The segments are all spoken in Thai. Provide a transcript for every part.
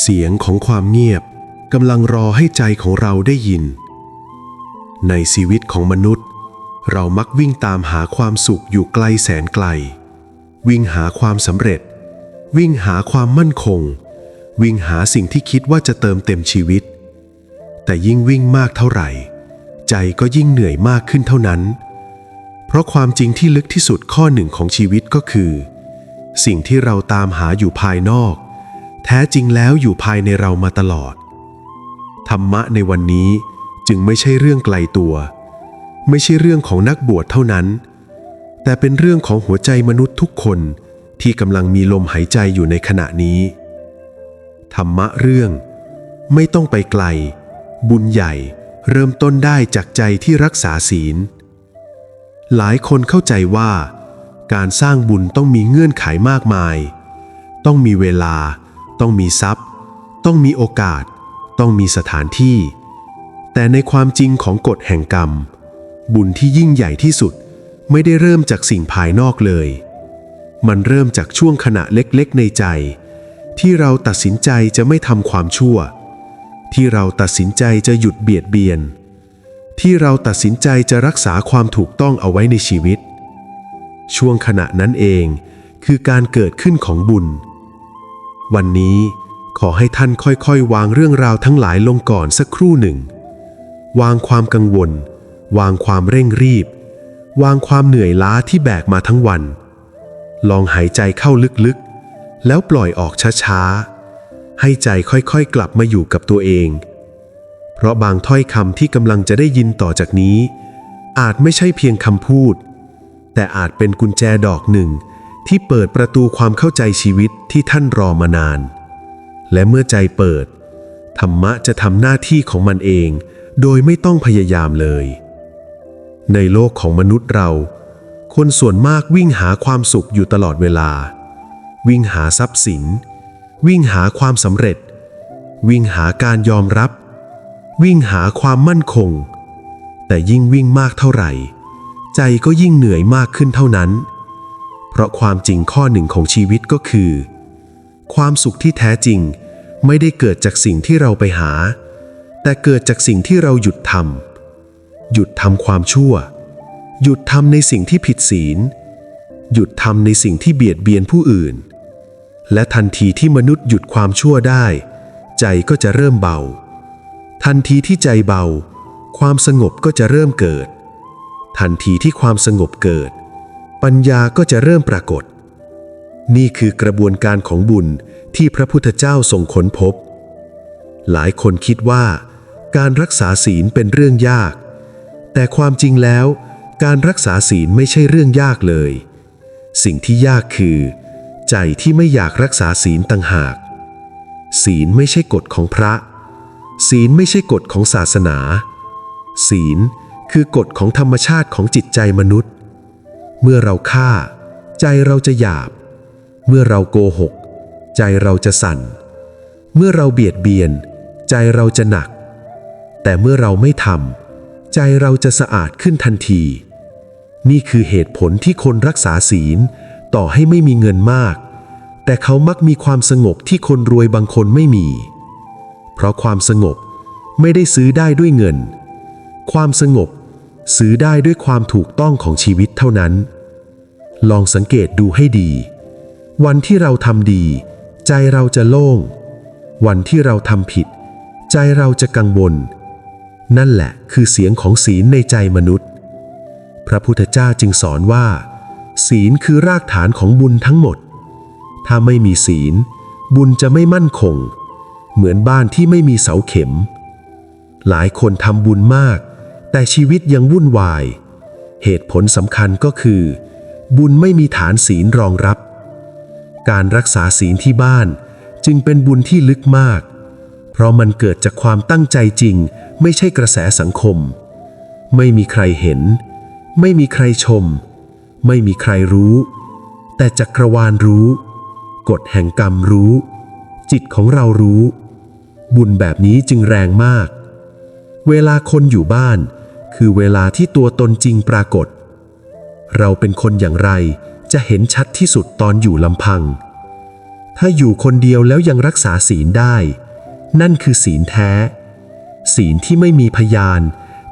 เสียงของความเงียบกำลังรอให้ใจของเราได้ยิน ในชีวิตของมนุษย์ เรามักวิ่งตามหาความสุขอยู่ไกลแสนไกล วิ่งหาความสำเร็จ วิ่งหาความมั่นคง วิ่งหาสิ่งที่คิดว่าจะเติมเต็มชีวิต แต่ยิ่งวิ่งมากเท่าไหร่ ใจก็ยิ่งเหนื่อยมากขึ้นเท่านั้น เพราะความจริงที่ลึกที่สุดข้อหนึ่งของชีวิตก็คือ สิ่งที่เราตามหาอยู่ภายนอก แท้จริงแล้วอยู่ภายในเรามาตลอด ธรรมะในวันนี้จึงไม่ใช่เรื่องไกลตัว ไม่ใช่เรื่องของนักบวชเท่านั้น แต่เป็นเรื่องของหัวใจมนุษย์ทุกคนที่กำลังมีลมหายใจอยู่ในขณะนี้ ธรรมะเรื่อง ไม่ต้องไปไกล บุญใหญ่เริ่มต้นได้จากใจที่รักษาศีล หลายคนเข้าใจว่า การสร้างบุญต้องมีเงื่อนไขมากมาย ต้องมีเวลา ต้องมีทรัพย์ ต้องมีโอกาส ต้องมีสถานที่ แต่ในความจริงของกฎแห่งกรรม บุญที่ยิ่งใหญ่ที่สุดไม่ได้เริ่มจากสิ่งภายนอกเลย มันเริ่มจากช่วงขณะเล็กๆในใจ ที่เราตัดสินใจจะไม่ทำความชั่ว ที่เราตัดสินใจจะหยุดเบียดเบียน ที่เราตัดสินใจจะรักษาความถูกต้องเอาไว้ในชีวิต ช่วงขณะนั้นเองคือการเกิดขึ้นของบุญ วันนี้ขอให้ท่านค่อยๆ วางเรื่องราวทั้งหลายลงก่อนสักครู่หนึ่ง วางความกังวล วางความเร่งรีบ วางความเหนื่อยล้าที่แบกมาทั้งวัน ลองหายใจเข้าลึกๆ แล้วปล่อยออกช้าๆ ให้ใจค่อยๆ กลับมาอยู่กับตัวเอง เพราะบางถ้อยคำที่กำลังจะได้ยินต่อจากนี้ อาจไม่ใช่เพียงคำพูด แต่อาจเป็นกุญแจดอกหนึ่ง ที่เปิดประตูความเข้าใจชีวิตที่ท่านรอมานาน และเมื่อใจเปิด ธรรมะจะทำหน้าที่ของมันเอง โดยไม่ต้องพยายามเลย ในโลกของมนุษย์เรา คนส่วนมากวิ่งหาความสุขอยู่ตลอดเวลา วิ่งหาทรัพย์สิน วิ่งหาความสำเร็จ วิ่งหาการยอมรับ วิ่งหาความมั่นคง แต่ยิ่งวิ่งมากเท่าไหร่ ใจก็ยิ่งเหนื่อยมากขึ้นเท่านั้น เพราะความจริงข้อหนึ่งของชีวิตก็คือ ความสุขที่แท้จริงไม่ได้เกิดจากสิ่งที่เราไปหา แต่เกิดจากสิ่งที่เราหยุดทำหยุดทำความชั่ว หยุดทำในสิ่งที่ผิดศีล หยุดทำในสิ่งที่เบียดเบียนผู้อื่น และทันทีที่มนุษย์หยุดความชั่วได้ ใจก็จะเริ่มเบา ทันทีที่ใจเบา ความสงบก็จะเริ่มเกิด ทันทีที่ความสงบเกิด ปัญญาก็จะเริ่มปรากฏ นี่คือกระบวนการของบุญที่พระพุทธเจ้าทรงค้นพบ หลายคนคิดว่า การรักษาศีลเป็นเรื่องยาก แต่ความจริงแล้ว การรักษาศีลไม่ใช่เรื่องยากเลย สิ่งที่ยากคือ ใจที่ไม่อยากรักษาศีลต่างหาก ศีลไม่ใช่กฎของพระ ศีลไม่ใช่กฎของศาสนา ศีลคือกฎของธรรมชาติของจิตใจมนุษย์ เมื่อเราฆ่า ใจเราจะหยาบ เมื่อเราโกหก ใจเราจะสั่น เมื่อเราเบียดเบียน ใจเราจะหนัก แต่เมื่อเราไม่ทำใจเราจะสะอาดขึ้นทันที นี่คือเหตุผลที่คนรักษาศีลต่อให้ไม่มีเงินมาก แต่เขามักมีความสงบที่คนรวยบางคนไม่มี เพราะความสงบไม่ได้ซื้อได้ด้วยเงิน ความสงบซื้อได้ด้วยความถูกต้องของชีวิตเท่านั้น ลองสังเกตดูให้ดี วันที่เราทำดี ใจเราจะโล่ง วันที่เราทำผิด ใจเราจะกังวล นั่นแหละคือเสียงของศีลในใจมนุษย์ พระพุทธเจ้าจึงสอนว่า ศีลคือรากฐานของบุญทั้งหมด ถ้าไม่มีศีล บุญจะไม่มั่นคง เหมือนบ้านที่ไม่มีเสาเข็ม หลายคนทำบุญมาก แต่ชีวิตยังวุ่นวาย เหตุผลสำคัญก็คือ บุญไม่มีฐานศีลรองรับ การรักษาศีลที่บ้านจึงเป็นบุญที่ลึกมาก เพราะมันเกิดจากความตั้งใจจริง ไม่ใช่กระแสสังคม ไม่มีใครเห็น ไม่มีใครชม ไม่มีใครรู้ แต่จักรวาลรู้ กฎแห่งกรรมรู้ จิตของเรารู้ บุญแบบนี้จึงแรงมาก เวลาคนอยู่บ้าน คือเวลาที่ตัวตนจริงปรากฏ เราเป็นคนอย่างไรจะเห็นชัดที่สุดตอนอยู่ลำพัง ถ้าอยู่คนเดียวแล้วยังรักษาศีลได้ นั่นคือศีลแท้ ศีลที่ไม่มีพยาน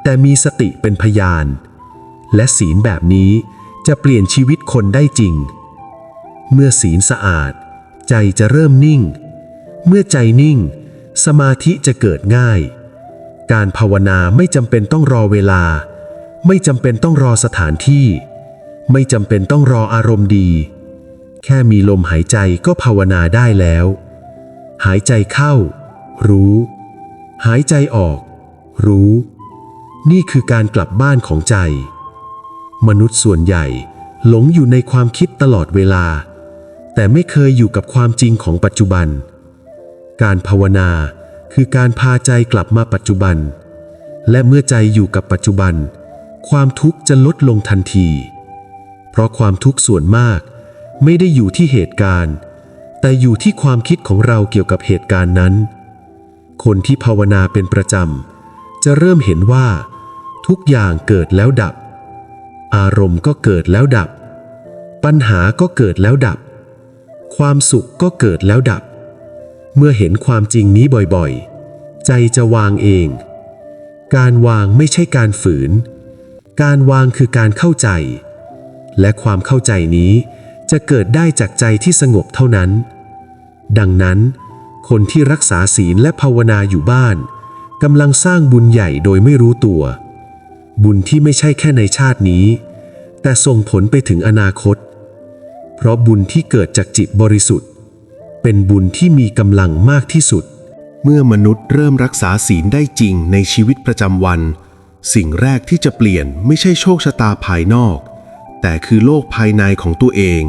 แต่มีสติเป็นพยาน และศีลแบบนี้จะเปลี่ยนชีวิตคนได้จริง เมื่อศีลสะอาด ใจจะเริ่มนิ่ง เมื่อใจนิ่ง สมาธิจะเกิดง่าย การภาวนาไม่จำเป็นต้องรอเวลา ไม่จำเป็นต้องรอสถานที่ ไม่จำเป็นต้องรออารมณ์ดี แค่มีลมหายใจก็ภาวนาได้แล้ว หายใจเข้า รู้ หายใจออก รู้ นี่คือการกลับบ้านของใจ มนุษย์ส่วนใหญ่หลงอยู่ในความคิดตลอดเวลา แต่ไม่เคยอยู่กับความจริงของปัจจุบัน การภาวนาคือการพาใจกลับมาปัจจุบัน และเมื่อใจอยู่กับปัจจุบัน ความทุกข์จะลดลงทันที เพราะความทุกข์ส่วนมาก ไม่ได้อยู่ที่เหตุการณ์ แต่อยู่ที่ความคิดของเราเกี่ยวกับเหตุการณ์นั้น คนที่ภาวนาเป็นประจำ จะเริ่มเห็นว่า ทุกอย่างเกิดแล้วดับ อารมณ์ก็เกิดแล้วดับ ปัญหาก็เกิดแล้วดับ ความสุขก็เกิดแล้วดับ เมื่อเห็นความจริงนี้บ่อยๆ ใจจะวางเอง การวางไม่ใช่การฝืน การวางคือการเข้าใจ และความเข้าใจนี้จะเกิดได้จากใจที่สงบเท่านั้น ดังนั้น คนที่รักษาศีลและภาวนาอยู่บ้านกำลังสร้างบุญใหญ่โดยไม่รู้ตัว บุญที่ไม่ใช่แค่ในชาตินี้ แต่ส่งผลไปถึงอนาคต เพราะบุญที่เกิดจากจิตบริสุทธิ์ เป็นบุญที่มีกำลังมากที่สุด เมื่อมนุษย์เริ่มรักษาศีลได้จริงในชีวิตประจำวัน สิ่งแรกที่จะเปลี่ยนไม่ใช่โชคชะตาภายนอก แต่คือโลกภายในของตัวเอง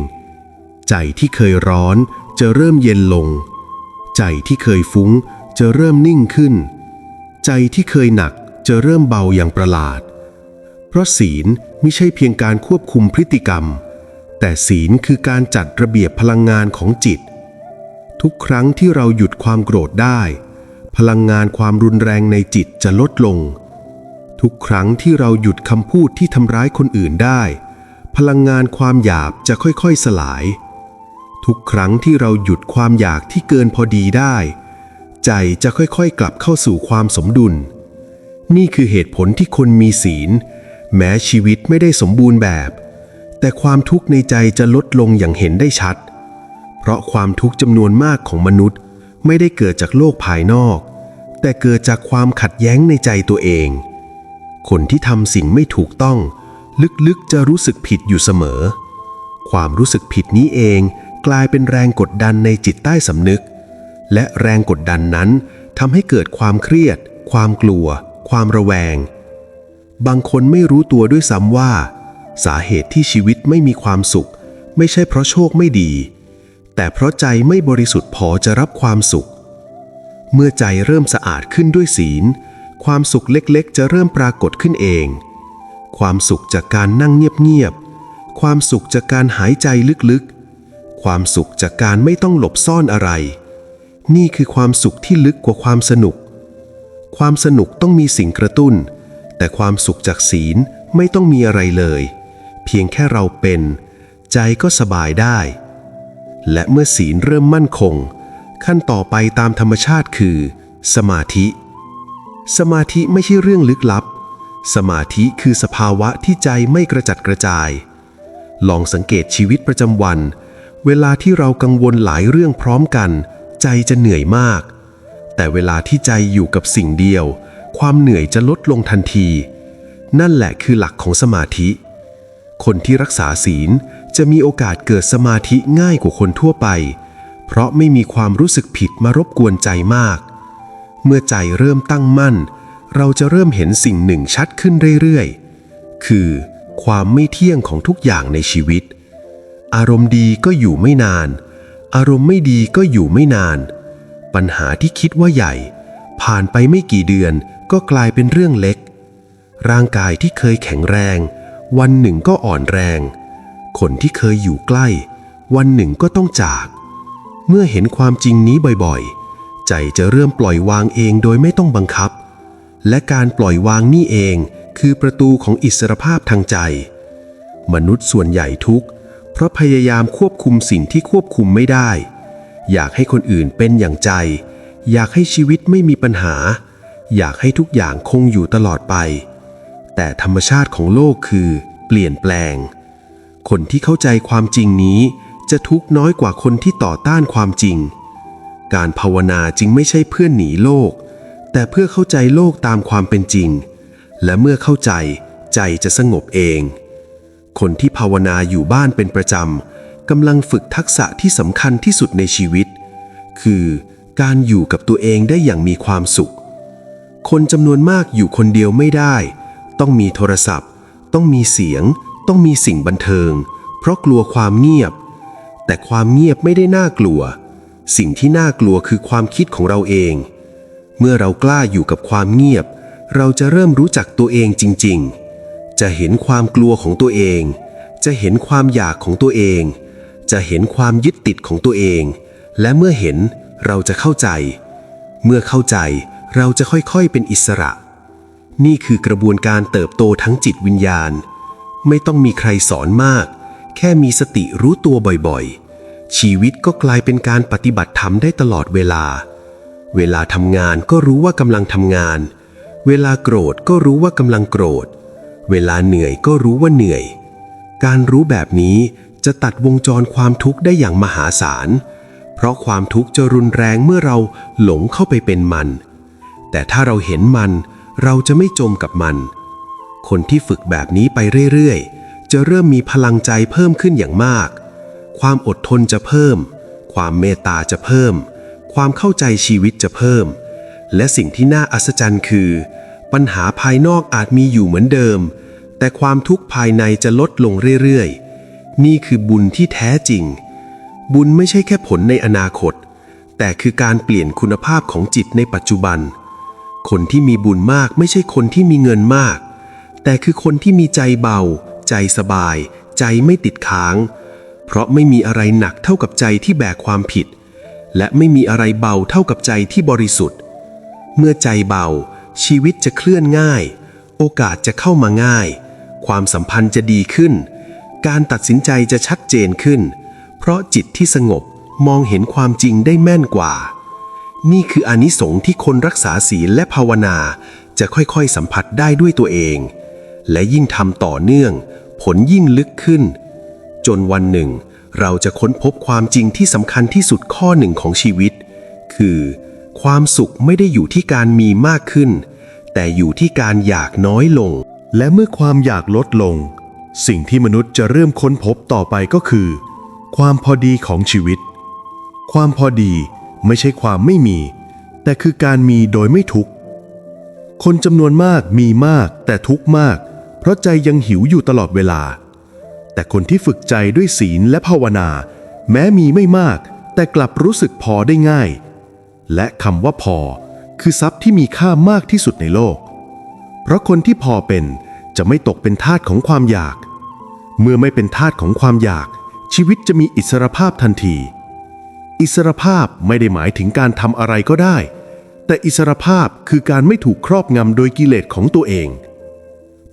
ใจที่เคยร้อนจะเริ่มเย็นลง ใจที่เคยฟุ้งจะเริ่มนิ่งขึ้น ใจที่เคยหนักจะเริ่มเบาอย่างประหลาด เพราะศีลไม่ใช่เพียงการควบคุมพฤติกรรม แต่ศีลคือการจัดระเบียบพลังงานของจิต ทุกครั้งที่เราหยุดความโกรธได้ พลังงานความรุนแรงในจิตจะลดลง ทุกครั้งที่เราหยุดคำพูดที่ทำร้ายคนอื่นได้ พลังงานความหยาบจะค่อยๆสลาย ทุกครั้งที่เราหยุดความอยากที่เกินพอดีได้ ใจจะค่อยๆกลับเข้าสู่ความสมดุล นี่คือเหตุผลที่คนมีศีล แม้ชีวิตไม่ได้สมบูรณ์แบบ แต่ความทุกข์ในใจจะลดลงอย่างเห็นได้ชัด เพราะความทุกข์จำนวนมากของมนุษย์ไม่ได้เกิดจากโลกภายนอก แต่เกิดจากความขัดแย้งในใจตัวเอง คนที่ทำสิ่งไม่ถูกต้อง ลึกๆจะรู้สึกผิดอยู่เสมอ ความรู้สึกผิดนี้เองกลายเป็นแรงกดดันในจิตใต้สำนึก และแรงกดดันนั้นทำให้เกิดความเครียด ความกลัว ความระแวง บางคนไม่รู้ตัวด้วยซ้ำว่า สาเหตุที่ชีวิตไม่มีความสุข ไม่ใช่เพราะโชคไม่ดี แต่เพราะใจไม่บริสุทธิ์พอจะรับความสุข เมื่อใจเริ่มสะอาดขึ้นด้วยศีล ความสุขเล็กๆ จะเริ่มปรากฏขึ้นเอง ความสุขจากการนั่งเงียบๆ ความสุขจากการหายใจลึกๆ ความสุขจากการไม่ต้องหลบซ่อนอะไร นี่คือความสุขที่ลึกกว่าความสนุก ความสนุกต้องมีสิ่งกระตุ้น แต่ความสุขจากศีลไม่ต้องมีอะไรเลย เพียงแค่เราเป็น ใจก็สบายได้ และเมื่อศีลเริ่มมั่นคง ขั้นต่อไปตามธรรมชาติคือ สมาธิ สมาธิไม่ใช่เรื่องลึกลับ สมาธิคือสภาวะที่ใจไม่กระจัดกระจาย ลองสังเกตชีวิตประจำวัน เวลาที่เรากังวลหลายเรื่องพร้อมกัน ใจจะเหนื่อยมาก แต่เวลาที่ใจอยู่กับสิ่งเดียว ความเหนื่อยจะลดลงทันที นั่นแหละคือหลักของสมาธิ คนที่รักษาศีลจะมีโอกาสเกิดสมาธิง่ายกว่าคนทั่วไป เพราะไม่มีความรู้สึกผิดมารบกวนใจมาก เมื่อใจเริ่มตั้งมั่น เราจะเริ่มเห็นสิ่งหนึ่งชัดขึ้นเรื่อยๆ คือความไม่เที่ยงของทุกอย่างในชีวิต อารมณ์ดีก็อยู่ไม่นาน อารมณ์ไม่ดีก็อยู่ไม่นาน ปัญหาที่คิดว่าใหญ่ ผ่านไปไม่กี่เดือนก็กลายเป็นเรื่องเล็ก ร่างกายที่เคยแข็งแรง วันหนึ่งก็อ่อนแรง คนที่เคยอยู่ใกล้ วันหนึ่งก็ต้องจาก เมื่อเห็นความจริงนี้บ่อยๆ ใจจะเริ่มปล่อยวางเองโดยไม่ต้องบังคับ และการปล่อยวางนี่เองคือประตูของอิสรภาพทางใจ มนุษย์ส่วนใหญ่ทุกข์เพราะพยายามควบคุมสิ่งที่ควบคุมไม่ได้ อยากให้คนอื่นเป็นอย่างใจ อยากให้ชีวิตไม่มีปัญหา อยากให้ทุกอย่างคงอยู่ตลอดไป แต่ธรรมชาติของโลกคือ เปลี่ยนแปลง คนที่เข้าใจความจริงนี้ จะทุกข์น้อยกว่าคนที่ต่อต้านความจริง การภาวนาจึงไม่ใช่เพื่อหนีโลก แต่เพื่อเข้าใจโลกตามความเป็นจริง และเมื่อเข้าใจใจจะสงบเอง คนที่ภาวนาอยู่บ้านเป็นประจำกำลังฝึกทักษะที่สำคัญที่สุดในชีวิต คือการอยู่กับตัวเองได้อย่างมีความสุข คนจำนวนมากอยู่คนเดียวไม่ได้ ต้องมีโทรศัพท์ ต้องมีเสียง ต้องมีสิ่งบันเทิง เพราะกลัวความเงียบ แต่ความเงียบไม่ได้น่ากลัว สิ่งที่น่ากลัวคือความคิดของเราเอง เมื่อเรากล้าอยู่กับความเงียบ เราจะเริ่มรู้จักตัวเองจริง ๆ จะเห็นความกลัวของตัวเอง จะเห็นความอยากของตัวเอง จะเห็นความยึดติดของตัวเอง และเมื่อเห็นเราจะเข้าใจ เมื่อเข้าใจเราจะค่อยๆเป็นอิสระ นี่คือกระบวนการเติบโตทั้งจิตวิญญาณ ไม่ต้องมีใครสอนมาก แค่มีสติรู้ตัวบ่อยๆ ชีวิตก็กลายเป็นการปฏิบัติธรรมได้ตลอดเวลา เวลาทำงานก็รู้ว่ากำลังทำงาน เวลาโกรธก็รู้ว่ากำลังโกรธ เวลาเหนื่อยก็รู้ว่าเหนื่อย การรู้แบบนี้จะตัดวงจรความทุกข์ได้อย่างมหาศาล เพราะความทุกข์จะรุนแรงเมื่อเราหลงเข้าไปเป็นมัน แต่ถ้าเราเห็นมันเราจะไม่จมกับมัน คนที่ฝึกแบบนี้ไปเรื่อยๆ จะเริ่มมีพลังใจเพิ่มขึ้นอย่างมาก ความอดทนจะเพิ่ม ความเมตตาจะเพิ่ม ความเข้าใจชีวิตจะเพิ่ม และสิ่งที่น่าอัศจรรย์คือ ปัญหาภายนอกอาจมีอยู่เหมือนเดิม แต่ความทุกข์ภายในจะลดลงเรื่อยๆ นี่คือบุญที่แท้จริง บุญไม่ใช่แค่ผลในอนาคต แต่คือการเปลี่ยนคุณภาพของจิตในปัจจุบัน คนที่มีบุญมากไม่ใช่คนที่มีเงินมาก แต่คือคนที่มีใจเบา ใจสบาย ใจไม่ติดค้าง เพราะไม่มีอะไรหนักเท่ากับใจที่แบกความผิด และไม่มีอะไรเบาเท่ากับใจที่บริสุทธิ์ เมื่อใจเบา ชีวิตจะเคลื่อนง่าย โอกาสจะเข้ามาง่าย ความสัมพันธ์จะดีขึ้น การตัดสินใจจะชัดเจนขึ้น เพราะจิตที่สงบมองเห็นความจริงได้แม่นกว่า นี่คืออานิสงส์ที่คนรักษาศีลและภาวนา จะค่อยๆสัมผัสได้ด้วยตัวเอง และยิ่งทำต่อเนื่อง ผลยิ่งลึกขึ้น จนวันหนึ่ง เราจะค้นพบความจริงที่สำคัญที่สุดข้อหนึ่งของชีวิต คือ ความสุขไม่ได้อยู่ที่การมีมากขึ้น แต่อยู่ที่การอยากน้อยลง และเมื่อความอยากลดลง สิ่งที่มนุษย์จะเริ่มค้นพบต่อไปก็คือ ความพอดีของชีวิต ความพอดีไม่ใช่ความไม่มี แต่คือการมีโดยไม่ทุกข์คนจำนวนมากมีมากแต่ทุกข์มาก เพราะใจยังหิวอยู่ตลอดเวลา แต่คนที่ฝึกใจด้วยศีลและภาวนา แม้มีไม่มาก แต่กลับรู้สึกพอได้ง่าย และคำว่าพอ คือทรัพย์ที่มีค่ามากที่สุดในโลก เพราะคนที่พอเป็นจะไม่ตกเป็นทาสของความอยาก เมื่อไม่เป็นทาสของความอยาก ชีวิตจะมีอิสรภาพทันที อิสรภาพไม่ได้หมายถึงการทำอะไรก็ได้ แต่อิสรภาพคือการไม่ถูกครอบงำโดยกิเลสของตัวเอง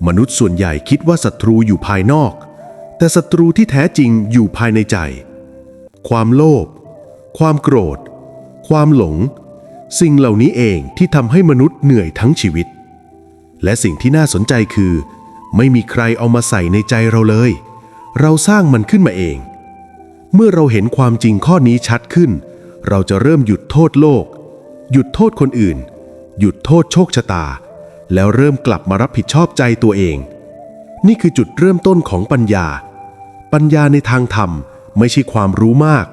มนุษย์ส่วนใหญ่คิดว่าศัตรูอยู่ภายนอก แต่ศัตรูที่แท้จริงอยู่ภายในใจ ความโลภ ความโกรธ ความหลง สิ่งเหล่านี้เองที่ทำให้มนุษย์เหนื่อยทั้งชีวิต และสิ่งที่น่าสนใจคือ ไม่มีใครเอามาใส่ในใจเราเลย เราสร้างมันขึ้นมาเอง เมื่อเราเห็นความจริงข้อนี้ชัดขึ้น เราจะเริ่มหยุดโทษโลก หยุดโทษคนอื่น หยุดโทษโชคชะตา แล้วเริ่มกลับมารับผิดชอบใจตัวเองนี่คือจุดเริ่มต้นของปัญญา ปัญญาในทางธรรมไม่ใช่ความรู้มาก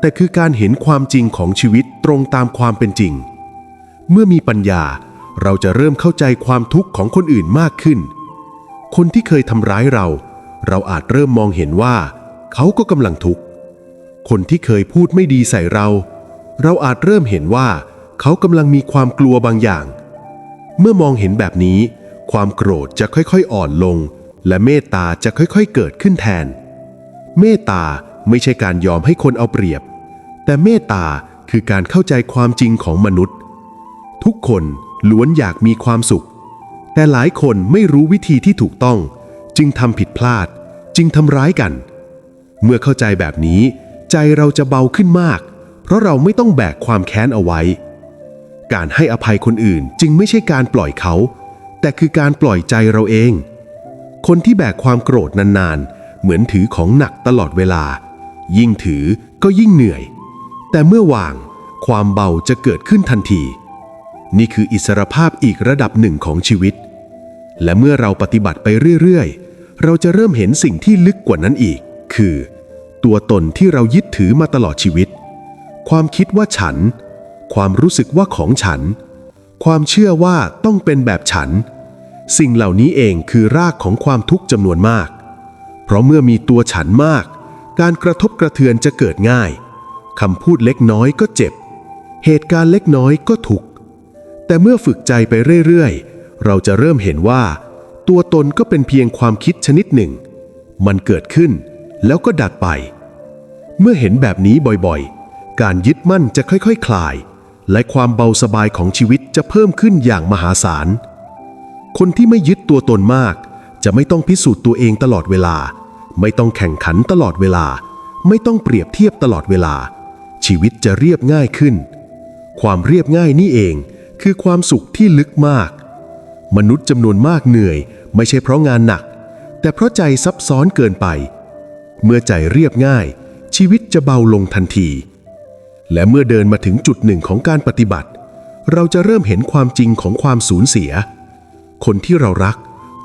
แต่คือการเห็นความจริงของชีวิตตรงตามความเป็นจริง เมื่อมีปัญญาเราจะเริ่มเข้าใจความทุกข์ของคนอื่นมากขึ้น คนที่เคยทำร้ายเรา เราอาจเริ่มมองเห็นว่า เขาก็กำลังทุกข์ คนที่เคยพูดไม่ดีใส่เรา เราอาจเริ่มเห็นว่า เขากำลังมีความกลัวบางอย่าง เมื่อมองเห็นแบบนี้ ความโกรธจะค่อยๆ อ่อนลง และเมตตาจะค่อยๆ เกิดขึ้นแทน เมตตาไม่ใช่การยอมให้คนเอาเปรียบ แต่เมตตาคือการเข้าใจความจริงของมนุษย์ ทุกคนล้วนอยากมีความสุข แต่หลายคนไม่รู้วิธีที่ถูกต้อง จึงทำผิดพลาด จึงทำร้ายกัน เมื่อเข้าใจแบบนี้ ใจเราจะเบาขึ้นมาก เพราะเราไม่ต้องแบกความแค้นเอาไว้ การให้อภัยคนอื่นจึงไม่ใช่การปล่อยเขา แต่คือการปล่อยใจเราเอง คนที่แบกความโกรธนานๆ เหมือนถือของหนักตลอดเวลา ยิ่งถือก็ยิ่งเหนื่อย แต่เมื่อวางความเบาจะเกิดขึ้นทันที นี่คืออิสรภาพอีกระดับหนึ่งของชีวิต และเมื่อเราปฏิบัติไปเรื่อยๆ เราจะเริ่มเห็นสิ่งที่ลึกกว่านั้นอีก คือ ตัวตนที่เรายึดถือมาตลอดชีวิต ความคิดว่าฉัน ความรู้สึกว่าของฉัน ความเชื่อว่าต้องเป็นแบบฉัน สิ่งเหล่านี้เองคือรากของความทุกข์จำนวนมาก เพราะเมื่อมีตัวฉันมาก การกระทบกระเทือนจะเกิดง่ายคำพูดเล็กน้อยก็เจ็บ เหตุการณ์เล็กน้อยก็ทุกข์แต่เมื่อฝึกใจไปเรื่อยๆ เราจะเริ่มเห็นว่า ตัวตนก็เป็นเพียงความคิดชนิดหนึ่ง มันเกิดขึ้นแล้วก็ดับไป เมื่อเห็นแบบนี้บ่อยๆ การยึดมั่นจะค่อยๆคคลาย และความเบาสบายของชีวิตจะเพิ่มขึ้นอย่างมหาศาล คนที่ไม่ยึดตัวตนมาก จะไม่ต้องพิสูจน์ตัวเองตลอดเวลา ไม่ต้องแข่งขันตลอดเวลา ไม่ต้องเปรียบเทียบตลอดเวลา ชีวิตจะเรียบง่ายขึ้น ความเรียบง่ายนี่เองคือความสุขที่ลึกมาก มนุษย์จำนวนมากเหนื่อย ไม่ใช่เพราะงานหนัก แต่เพราะใจซับซ้อนเกินไป เมื่อใจเรียบง่าย ชีวิตจะเบาลงทันที และเมื่อเดินมาถึงจุดหนึ่งของการปฏิบัติ เราจะเริ่มเห็นความจริงของความสูญเสีย คนที่เรารัก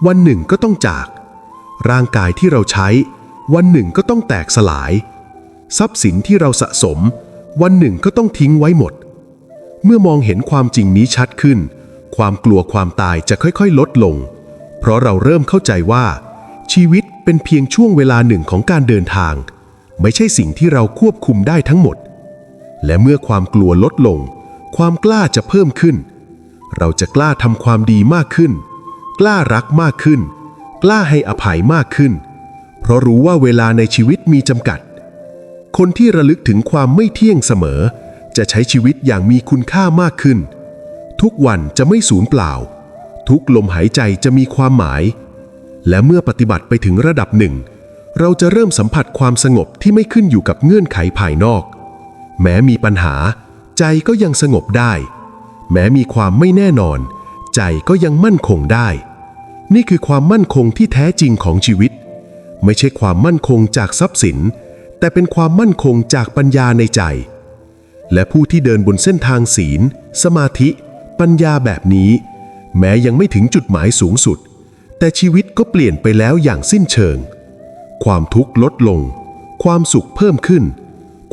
วันหนึ่งก็ต้องจาก ร่างกายที่เราใช้ วันหนึ่งก็ต้องแตกสลาย ทรัพย์สินที่เราสะสม วันหนึ่งก็ต้องทิ้งไว้หมด เมื่อมองเห็นความจริงนี้ชัดขึ้น ความกลัวความตายจะค่อยๆ ลดลง เพราะเราเริ่มเข้าใจว่า ชีวิตเป็นเพียงช่วงเวลาหนึ่งของการเดินทาง ไม่ใช่สิ่งที่เราควบคุมได้ทั้งหมด และเมื่อความกลัวลดลง ความกล้าจะเพิ่มขึ้น เราจะกล้าทำความดีมากขึ้น ล้ารักมากขึ้น กล้าให้อภัยมากขึ้น เพราะรู้ว่าเวลาในชีวิตมีจำกัด คนที่ระลึกถึงความไม่เที่ยงเสมอ จะใช้ชีวิตอย่างมีคุณค่ามากขึ้น ทุกวันจะไม่สูญเปล่า ทุกลมหายใจจะมีความหมาย และเมื่อปฏิบัติไปถึงระดับหนึ่ง เราจะเริ่มสัมผัสความสงบที่ไม่ขึ้นอยู่กับเงื่อนไขภายนอก แม้มีปัญหา ใจก็ยังสงบได้ แม้มีความไม่แน่นอน ใจก็ยังมั่นคงได้ นี่คือความมั่นคงที่แท้จริงของชีวิต ไม่ใช่ความมั่นคงจากทรัพย์สิน แต่เป็นความมั่นคงจากปัญญาในใจ และผู้ที่เดินบนเส้นทางศีล สมาธิ ปัญญาแบบนี้ แม้ยังไม่ถึงจุดหมายสูงสุด แต่ชีวิตก็เปลี่ยนไปแล้วอย่างสิ้นเชิง ความทุกข์ลดลง ความสุขเพิ่มขึ้น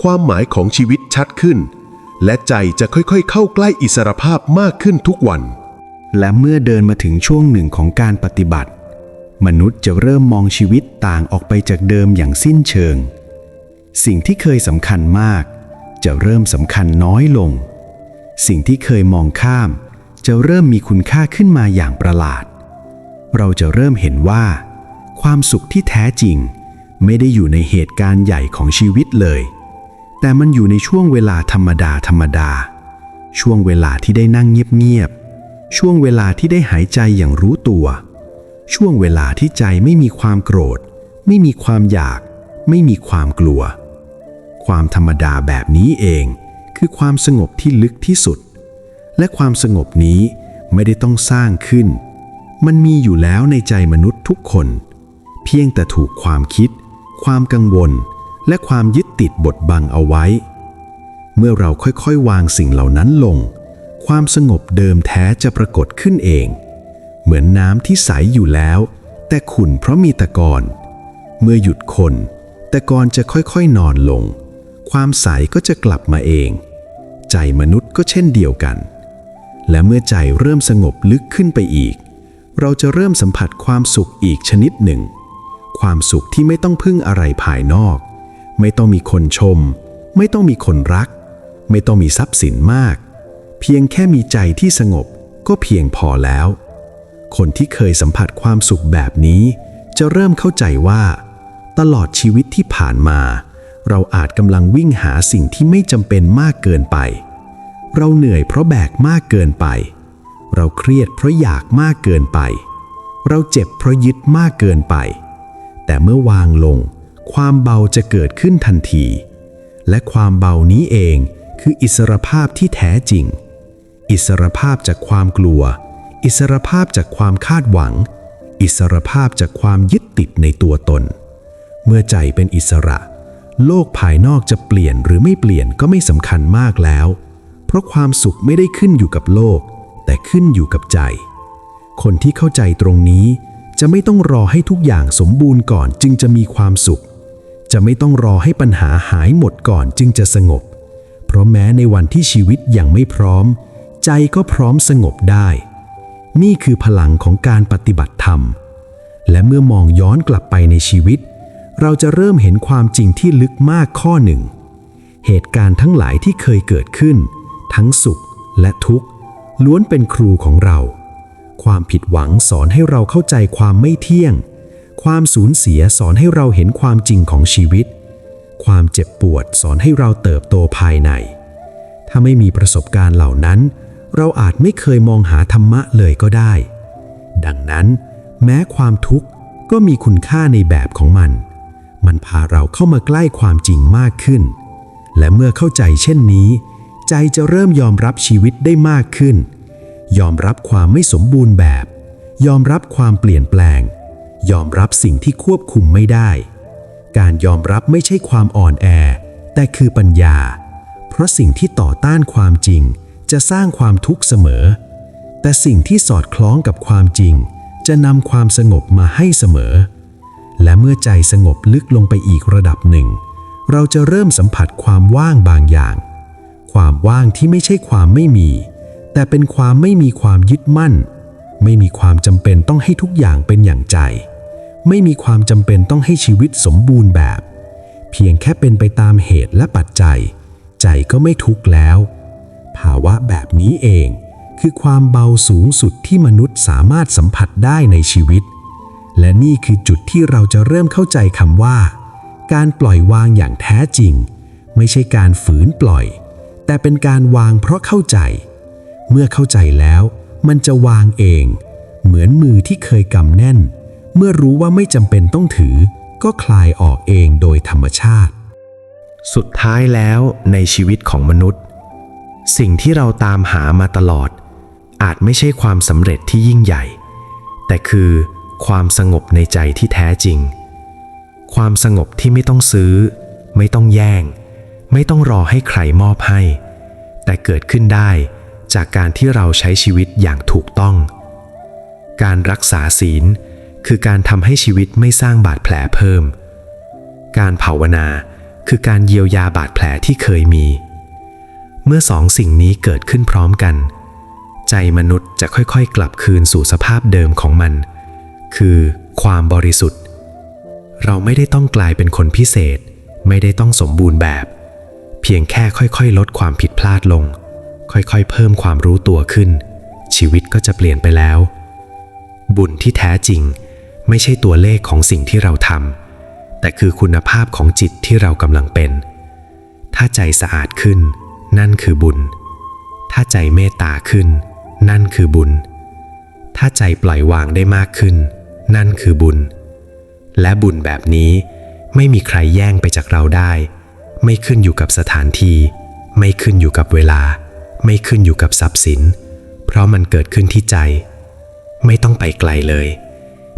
ความหมายของชีวิตชัดขึ้น และใจจะค่อยๆ เข้าใกล้อิสรภาพมากขึ้นทุกวัน และเมื่อเดินมาถึงช่วงหนึ่งของการปฏิบัติ มนุษย์จะเริ่มมองชีวิตต่างออกไปจากเดิมอย่างสิ้นเชิง สิ่งที่เคยสำคัญมาก จะเริ่มสำคัญน้อยลง สิ่งที่เคยมองข้าม จะเริ่มมีคุณค่าขึ้นมาอย่างประหลาด เราจะเริ่มเห็นว่า ความสุขที่แท้จริง ไม่ได้อยู่ในเหตุการณ์ใหญ่ของชีวิตเลย แต่มันอยู่ในช่วงเวลาธรรมดาธรรมดา ช่วงเวลาที่ได้นั่งเงียบ ช่วงเวลาที่ได้หายใจอย่างรู้ตัว ช่วงเวลาที่ใจไม่มีความโกรธ ไม่มีความอยาก ไม่มีความกลัว ความธรรมดาแบบนี้เอง คือความสงบที่ลึกที่สุด และความสงบนี้ไม่ได้ต้องสร้างขึ้น มันมีอยู่แล้วในใจมนุษย์ทุกคน เพียงแต่ถูกความคิด ความกังวล และความยึดติดบดบังเอาไว้ เมื่อเราค่อยๆ วางสิ่งเหล่านั้นลง ความสงบเดิมแท้จะปรากฏขึ้นเอง เหมือนน้ำที่ใสอยู่แล้ว แต่ขุ่นเพราะมีตะกอน เมื่อหยุดคนตะกอนจะค่อยๆนอนลง ความใสก็จะกลับมาเอง ใจมนุษย์ก็เช่นเดียวกัน และเมื่อใจเริ่มสงบลึกขึ้นไปอีก เราจะเริ่มสัมผัสความสุขอีกชนิดหนึ่ง ความสุขที่ไม่ต้องพึ่งอะไรภายนอก ไม่ต้องมีคนชม ไม่ต้องมีคนรัก ไม่ต้องมีทรัพย์สินมาก เพียงแค่มีใจที่สงบก็เพียงพอแล้ว คนที่เคยสัมผัสความสุขแบบนี้ จะเริ่มเข้าใจว่า ตลอดชีวิตที่ผ่านมา เราอาจกำลังวิ่งหาสิ่งที่ไม่จำเป็นมากเกินไป เราเหนื่อยเพราะแบกมากเกินไป เราเครียดเพราะอยากมากเกินไป เราเจ็บเพราะยึดมากเกินไป แต่เมื่อวางลง ความเบาจะเกิดขึ้นทันที และความเบานี้เองคืออิสรภาพที่แท้จริง อิสรภาพจากความกลัว อิสรภาพจากความคาดหวัง อิสรภาพจากความยึดติดในตัวตน เมื่อใจเป็นอิสระ โลกภายนอกจะเปลี่ยนหรือไม่เปลี่ยนก็ไม่สำคัญมากแล้ว เพราะความสุขไม่ได้ขึ้นอยู่กับโลก แต่ขึ้นอยู่กับใจ คนที่เข้าใจตรงนี้ จะไม่ต้องรอให้ทุกอย่างสมบูรณ์ก่อนจึงจะมีความสุข จะไม่ต้องรอให้ปัญหาหายหมดก่อนจึงจะสงบ เพราะแม้ในวันที่ชีวิตยังไม่พร้อม ใจก็พร้อมสงบได้ นี่คือพลังของการปฏิบัติธรรม และเมื่อมองย้อนกลับไปในชีวิต เราจะเริ่มเห็นความจริงที่ลึกมากข้อหนึ่ง เหตุการณ์ทั้งหลายที่เคยเกิดขึ้น ทั้งสุขและทุกข์ ล้วนเป็นครูของเรา ความผิดหวังสอนให้เราเข้าใจความไม่เที่ยง ความสูญเสียสอนให้เราเห็นความจริงของชีวิต ความเจ็บปวดสอนให้เราเติบโตภายใน ถ้าไม่มีประสบการณ์เหล่านั้น เราอาจไม่เคยมองหาธรรมะเลยก็ได้ ดังนั้น แม้ความทุกข์ก็มีคุณค่าในแบบของมัน มันพาเราเข้ามาใกล้ความจริงมากขึ้น และเมื่อเข้าใจเช่นนี้ ใจจะเริ่มยอมรับชีวิตได้มากขึ้น ยอมรับความไม่สมบูรณ์แบบ ยอมรับความเปลี่ยนแปลง ยอมรับสิ่งที่ควบคุมไม่ได้ การยอมรับไม่ใช่ความอ่อนแอ แต่คือปัญญา เพราะสิ่งที่ต่อต้านความจริง จะสร้างความทุกข์เสมอ แต่สิ่งที่สอดคล้องกับความจริง จะนำความสงบมาให้เสมอ และเมื่อใจสงบลึกลงไปอีกระดับหนึ่ง เราจะเริ่มสัมผัสความว่างบางอย่าง ความว่างที่ไม่ใช่ความไม่มี แต่เป็นความไม่มีความยึดมั่น ไม่มีความจำเป็นต้องให้ทุกอย่างเป็นอย่างใจ ไม่มีความจำเป็นต้องให้ชีวิตสมบูรณ์แบบ เพียงแค่เป็นไปตามเหตุและปัจจัย ใจก็ไม่ทุกข์แล้ว ภาวะแบบนี้เอง คือความเบาสูงสุดที่มนุษย์สามารถสัมผัสได้ในชีวิต และนี่คือจุดที่เราจะเริ่มเข้าใจคำว่า การปล่อยวางอย่างแท้จริง ไม่ใช่การฝืนปล่อย แต่เป็นการวางเพราะเข้าใจ เมื่อเข้าใจแล้วมันจะวางเอง เหมือนมือที่เคยกำแน่น เมื่อรู้ว่าไม่จำเป็นต้องถือ ก็คลายออกเองโดยธรรมชาติ สุดท้ายแล้วในชีวิตของมนุษย์ สิ่งที่เราตามหามาตลอด อาจไม่ใช่ความสำเร็จที่ยิ่งใหญ่ แต่คือความสงบในใจที่แท้จริง ความสงบที่ไม่ต้องซื้อ ไม่ต้องแย่ง ไม่ต้องรอให้ใครมอบให้ แต่เกิดขึ้นได้จากการที่เราใช้ชีวิตอย่างถูกต้อง การรักษาศีล คือการทำให้ชีวิตไม่สร้างบาดแผลเพิ่ม การภาวนาคือการเยียวยาบาดแผลที่เคยมี มื่อสองสิ่งนี้เกิดขึ้นพร้อมกัน ใจมนุษย์จะค่อยๆ กลับคืนสู่สภาพเดิมของมัน คือความบริสุทธิ์ เราไม่ได้ต้องกลายเป็นคนพิเศษ ไม่ได้ต้องสมบูรณ์แบบ เพียงแค่ค่อยๆ ลดความผิดพลาดลง ค่อยๆ เพิ่มความรู้ตัวขึ้น ชีวิตก็จะเปลี่ยนไปแล้ว บุญที่แท้จริง ไม่ใช่ตัวเลขของสิ่งที่เราทำแต่คือคุณภาพของจิตที่เรากำลังเป็น ถ้าใจสะอาดขึ้น นั่นคือบุญ ถ้าใจเมตตาขึ้น นั่นคือบุญ ถ้าใจปล่อยวางได้มากขึ้น นั่นคือบุญ และบุญแบบนี้ไม่มีใครแย่งไปจากเราได้ ไม่ขึ้นอยู่กับสถานที่ ไม่ขึ้นอยู่กับเวลา ไม่ขึ้นอยู่กับทรัพย์สิน เพราะมันเกิดขึ้นที่ใจ ไม่ต้องไปไกลเลย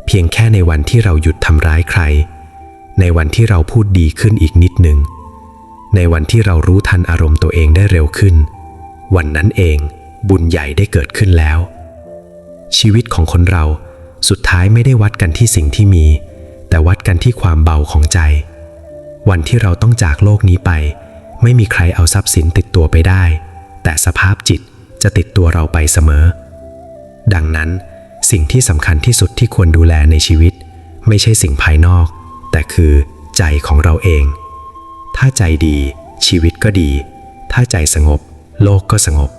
เพียงแค่ในวันที่เราหยุดทำร้ายใคร ในวันที่เราพูดดีขึ้นอีกนิดหนึ่ง ในวันที่เรารู้ทันอารมณ์ตัวเองได้เร็วขึ้น วันนั้นเองบุญใหญ่ได้เกิดขึ้นแล้ว ชีวิตของคนเราสุดท้ายไม่ได้วัดกันที่สิ่งที่มี แต่วัดกันที่ความเบาของใจ วันที่เราต้องจากโลกนี้ไป ไม่มีใครเอาทรัพย์สินติดตัวไปได้ แต่สภาพจิตจะติดตัวเราไปเสมอ ดังนั้น สิ่งที่สำคัญที่สุดที่ควรดูแลในชีวิต ไม่ใช่สิ่งภายนอก แต่คือใจของเราเอง ถ้าใจดีชีวิตก็ดี ถ้าใจสงบ โลกก็สงบ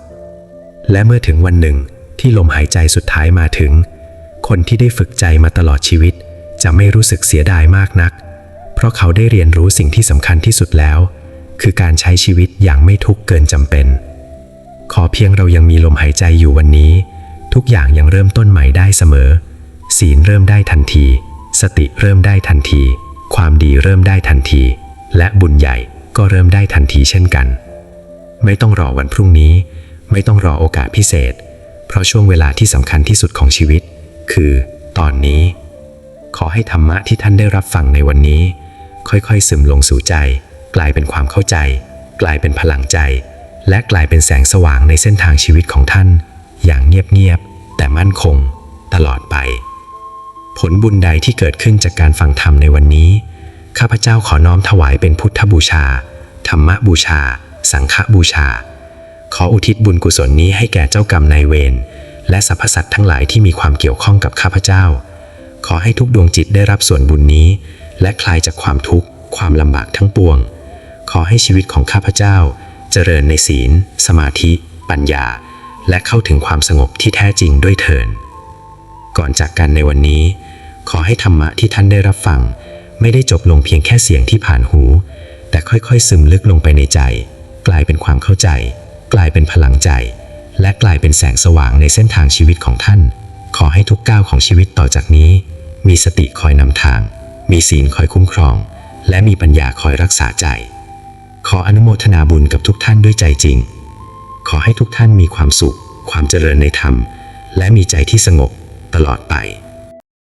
และเมื่อถึงวันหนึ่งที่ลมหายใจสุดท้ายมาถึง คนที่ได้ฝึกใจมาตลอดชีวิต จะไม่รู้สึกเสียดายมากนัก เพราะเขาได้เรียนรู้สิ่งที่สำคัญที่สุดแล้ว คือการใช้ชีวิตอย่างไม่ทุกข์เกินจำเป็น ขอเพียงเรายังมีลมหายใจอยู่วันนี้ ทุกอย่างยังเริ่มต้นใหม่ได้เสมอ ศีลเริ่มได้ทันที สติเริ่มได้ทันที ความดีเริ่มได้ทันที และบุญใหญ่ก็เริ่มได้ทันทีเช่นกัน ไม่ต้องรอวันพรุ่งนี้ ไม่ต้องรอโอกาสพิเศษ เพราะช่วงเวลาที่สำคัญที่สุดของชีวิต คือตอนนี้ ขอให้ธรรมะที่ท่านได้รับฟังในวันนี้ ค่อยๆ ซึมลงสู่ใจ กลายเป็นความเข้าใจ กลายเป็นพลังใจ และกลายเป็นแสงสว่างในเส้นทางชีวิตของท่าน อย่างเงียบๆแต่มั่นคง ตลอดไป ผลบุญใดที่เกิดขึ้นจากการฟังธรรมในวันนี้ ข้าพเจ้าขอน้อมถวายเป็นพุทธบูชา ธรรมบูชา สังฆบูชา ขออุทิศบุญกุศลนี้ให้แก่เจ้ากรรมนายเวรและสรรพสัตว์ทั้งหลายที่มีความเกี่ยวข้องกับข้าพเจ้า ขอให้ทุกดวงจิตได้รับส่วนบุญนี้ และคลายจากความทุกข์ ความลำบากทั้งปวง ขอให้ชีวิตของข้าพเจ้า เจริญในศีล สมาธิ ปัญญา และเข้าถึงความสงบที่แท้จริงด้วยเถิดก่อนจากกันในวันนี้ ขอให้ธรรมะที่ท่านได้รับฟัง ไม่ได้จบลงเพียงแค่เสียงที่ผ่านหู แต่ค่อยๆ ซึมลึกลงไปในใจ กลายเป็นความเข้าใจ กลายเป็นพลังใจ และกลายเป็นแสงสว่างในเส้นทางชีวิตของท่าน ขอให้ทุกก้าวของชีวิตต่อจากนี้ มีสติคอยนำทาง มีศีลคอยคุ้มครอง และมีปัญญาคอยรักษาใจ ขออนุโมทนาบุญกับทุกท่านด้วยใจจริง ขอให้ทุกท่านมีความสุข ความเจริญในธรรม และมีใจที่สงบตลอดไป